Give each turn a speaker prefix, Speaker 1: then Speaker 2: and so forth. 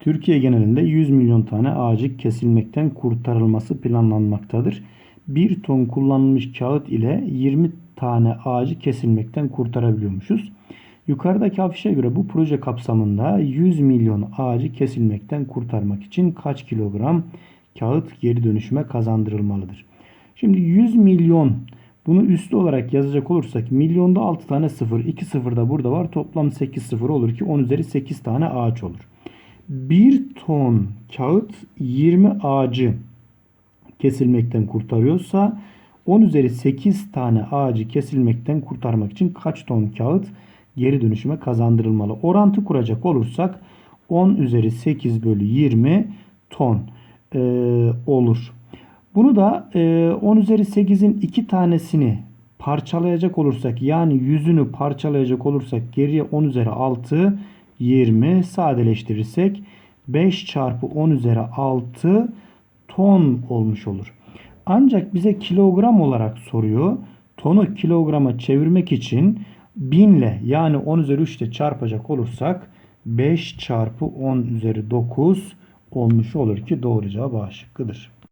Speaker 1: Türkiye genelinde 100 milyon tane ağacı kesilmekten kurtarılması planlanmaktadır. 1 ton kullanılmış kağıt ile 20 tane ağacı kesilmekten kurtarabiliyormuşuz. Yukarıdaki afişe göre bu proje kapsamında 100 milyon ağacı kesilmekten kurtarmak için kaç kilogram kağıt geri dönüşüme kazandırılmalıdır? Şimdi 100 milyon bunu üslü olarak yazacak olursak milyonda 6 tane sıfır, 2 sıfır da burada var. Toplam 8 sıfır olur ki 10 üzeri 8 tane ağaç olur. 1 ton kağıt 20 ağacı kesilmekten kurtarıyorsa 10 üzeri 8 tane ağacı kesilmekten kurtarmak için kaç ton kağıt geri dönüşüme kazandırılmalı? Orantı kuracak olursak 10 üzeri 8 bölü 20 ton e, olur. Bunu da e, 10 üzeri 8'in 2 tanesini parçalayacak olursak yani yüzünü parçalayacak olursak geriye 10 üzeri 6 20 sadeleştirirsek 5 çarpı 10 üzeri 6 ton olmuş olur. Ancak bize kilogram olarak soruyor. Tonu kilograma çevirmek için 1000 ile yani 10 üzeri 3 ile çarpacak olursak 5 çarpı 10 üzeri 9 olmuş olur ki doğru cevap A şıkkıdır.